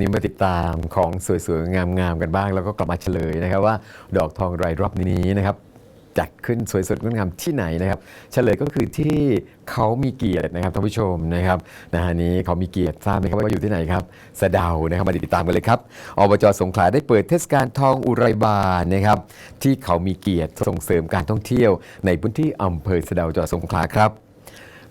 นี้มาติดตามของสวยๆ งามๆ กันบ้าง แล้วก็กลับมาเฉลยนะครับว่าดอกทองไรรอบนี้นะครับจัดขึ้นสวยสดงดงามที่ไหนนะครับ เฉลยก็คือที่เขามีเกียรตินะครับท่านผู้ชมนะครับนะฮะนี้เขามีเกียรติทราบไหมครับว่าอยู่ที่ไหนครับสะเดานะครับมาติดตามกันเลยครับอบจสงขลาได้เปิดเทศกาลทองอุไรบานนะครับ ที่เขามีเกียรติส่งเสริมการท่องเที่ยว ในพื้นที่อำเภอสะเดาจังหวัดสงขลาครับ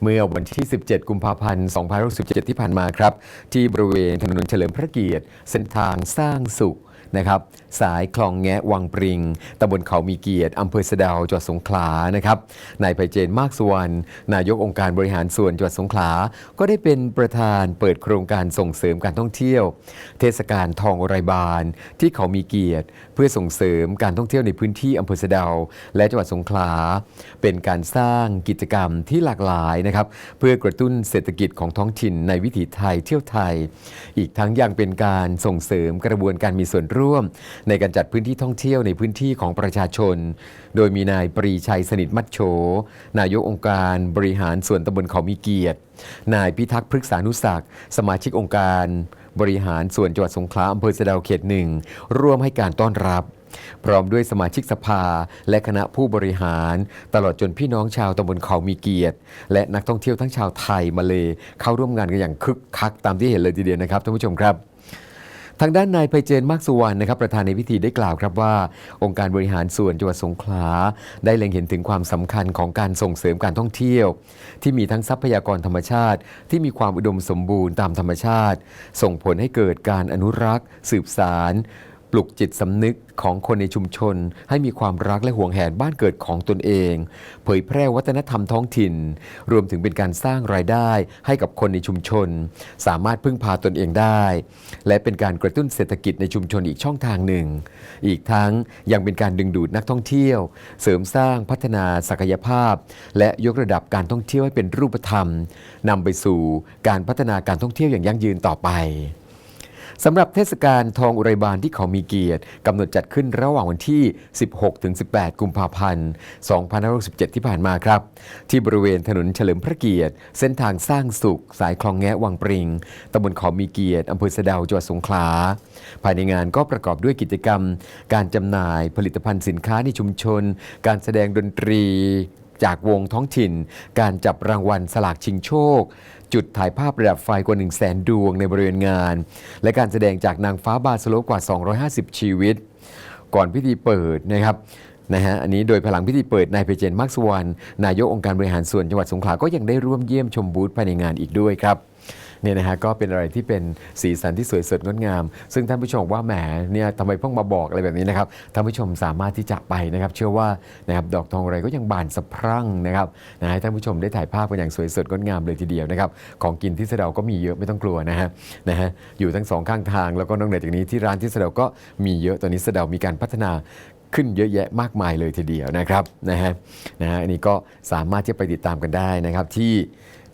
เมื่อวันที่ 17 กุมภาพันธ์ 2567 ที่ผ่านมาครับ ที่บริเวณถนนเฉลิมพระเกียรติ เส้นทางสร้างสุข นะครับสายคลองแงะวังปริงตำบลเขามีเกียรติอำเภอสะดาวจังหวัดสงขลานะครับนายไพเจนมากสุวรรณนายกองค์การบริหารส่วนจังหวัดสงขลา ก็ได้เป็นประธานเปิดโครงการส่งเสริมการท่องเที่ยว เทศกาลทองอุไรบานที่เขามีเกียรติ เพื่อส่งเสริมการท่องเที่ยวในพื้นที่อำเภอสะดาวและจังหวัดสงขลา เป็นการสร้างกิจกรรมที่หลากหลายนะครับเพื่อกระตุ้นเศรษฐกิจของท้องถิ่นในวิถีไทยเที่ยวไทย อีกทั้งยังเป็นการส่งเสริมกระบวนการมีส่วนร่วม ในการจัดพื้นที่ท่องเที่ยวในพื้นที่ของประชาชน โดยมีนายปรีชัยสนิทมัชโช นายกองค์การบริหารส่วนตำบลเขามีเกียรติ นายพิทักษ์พฤกษานุศักดิ์สมาชิกองค์การบริหารส่วนจังหวัดสงขลาอำเภอสะดาวเขตหนึ่งร่วมให้การต้อนรับ พร้อมด้วยสมาชิกสภาและคณะผู้บริหาร ตลอดจนพี่น้องชาวตำบลเขามีเกียรติ และนักท่องเที่ยวทั้งชาวไทยมาเลเข้าร่วมงานกันอย่างคึกคักตามที่เห็นเลยทีเดียวนะครับท่านผู้ชมครับ ทางด้านนายไพเจนมากสุวรรณนะครับประธานในพิธีได้กล่าวครับว่า องค์การบริหารส่วนจังหวัดสงขลาได้เล็งเห็นถึงความสำคัญของการส่งเสริมการท่องเที่ยว ที่มีทั้งทรัพยากรธรรมชาติ ที่มีความอุดมสมบูรณ์ตามธรรมชาติ ส่งผลให้เกิดการอนุรักษ์ สืบสาร ปลุกจิตสำนึกของคนในชุมชน ให้มีความรักและห่วงแหนบ้านเกิดของตนเอง เผยแพร่วัฒนธรรมท้องถิ่น รวมถึงเป็นการสร้างรายได้ให้กับคนในชุมชน สามารถพึ่งพาตนเองได้ และเป็นการกระตุ้นเศรษฐกิจในชุมชนอีกช่องทางหนึ่ง อีกทั้งยังเป็นการดึงดูดนักท่องเที่ยว เสริมสร้างพัฒนาศักยภาพ และยกระดับการท่องเที่ยวให้เป็นรูปธรรมนำไปสู่การพัฒนาการท่องเที่ยวอย่างยั่งยืนต่อไป สำหรับเทศกาลทองอุไรบานที่เขามีเกียรติกำหนดจัดขึ้นระหว่างวันที่ 16ถึง18 กุมภาพันธ์ 2567 ที่ผ่านมาครับ ที่บริเวณถนนเฉลิมพระเกียรติ เส้นทางสร้างสุข สายคลองแงะวังปริงตำบลเขามีเกียรติอำเภอสะดาวจังหวัดสงขลา ภายในงานก็ประกอบด้วยกิจกรรม การจำหน่ายผลิตภัณฑ์สินค้าในชุมชน การแสดงดนตรี จากวงท้องถิ่น การจับรางวัลสลากชิงโชค จุดถ่ายภาพระดับไฟกว่า 1 0 0 0 0แสนดวงในบริเวณงาน และการแสดงจากนางฟ้าบาสโลกว่า 250 ชีวิต ก่อนพิธีเปิดนะครับนะฮะอันนี้โดยพลังพิธีเปิดนายเพเจนมักสุวรรณนายกองค์การบริหารส่วนจังหวัดสงขลาก็ยังได้ร่วมเยี่ยมชมบูธภายในงานอีกด้วยครับ เนี่ยนะฮะก็เป็นอะไรที่เป็นสีสันที่สวยสดงดงาม ซึ่งท่านผู้ชมว่าแหมเนี่ยทำไมเพิ่งมาบอกอะไรแบบนี้นะครับท่านผู้ชมสามารถที่จะไปนะครับ เชื่อว่านะครับดอกทองอะไรก็ยังบานสะพรั่งนะครับนะให้ท่านผู้ชมได้ถ่ายภาพกันอย่างสวยสดงดงามเลยทีเดียวนะครับของกินที่เสดาก็มีเยอะไม่ต้องกลัวนะฮะนะฮะอยู่ทั้งสองข้างทางแล้วก็นอกเหนือจากนี้ที่ร้านที่เสดาก็มีเยอะตอนนี้เสดามีการพัฒนาขึ้นเยอะแยะมากมายเลยทีเดียวนะครับนะฮะนะฮะอันนี้ก็สามารถที่จะไปติดตามกันได้นะครับที่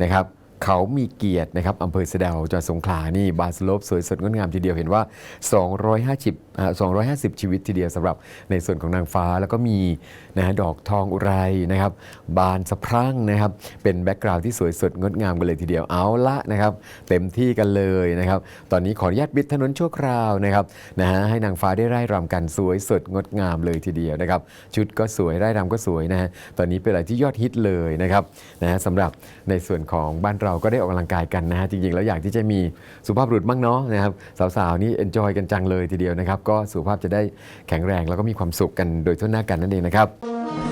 นะครับ เขามีเกียรตินะครับอำเภอสะดาวจังหวัดสงขลานี่บาสโลปสวยสดงดงามทีเดียวเห็นว่า 250อ่า250 ชีวิตทีเดียวสำหรับในส่วนของนางฟ้าแล้วก็มีนะฮะดอกทองอุไรนะครับ บานสะพรั่งนะครับ เป็นแบ็กกราวด์ที่สวยสดงดงามกันเลยทีเดียวเอาละนะครับ เต็มที่กันเลยนะครับ ตอนนี้ขออนุญาตบิดถนนชั่วคราวนะครับนะฮะให้นางฟ้าได้ไร่รำกันสวยสดงดงามเลยทีเดียวนะครับ ชุดก็สวยไร่รำก็สวยนะฮะตอนนี้เป็นอะไรที่ยอดฮิตเลยนะครับนะฮะสำหรับในส่วนของบ้านเราก็ได้ออกกำลังกายกันนะฮะจริงๆ แล้วอยากที่จะมีสุภาพบุรุษบ้างเนาะนะครับสาวๆนี่เอนจอยกันจังเลยทีเดียวนะครับ ก็สุขภาพจะได้แข็งแรงแล้วก็มีความสุขกันโดยทั่วหน้ากันนั่นเองนะครับ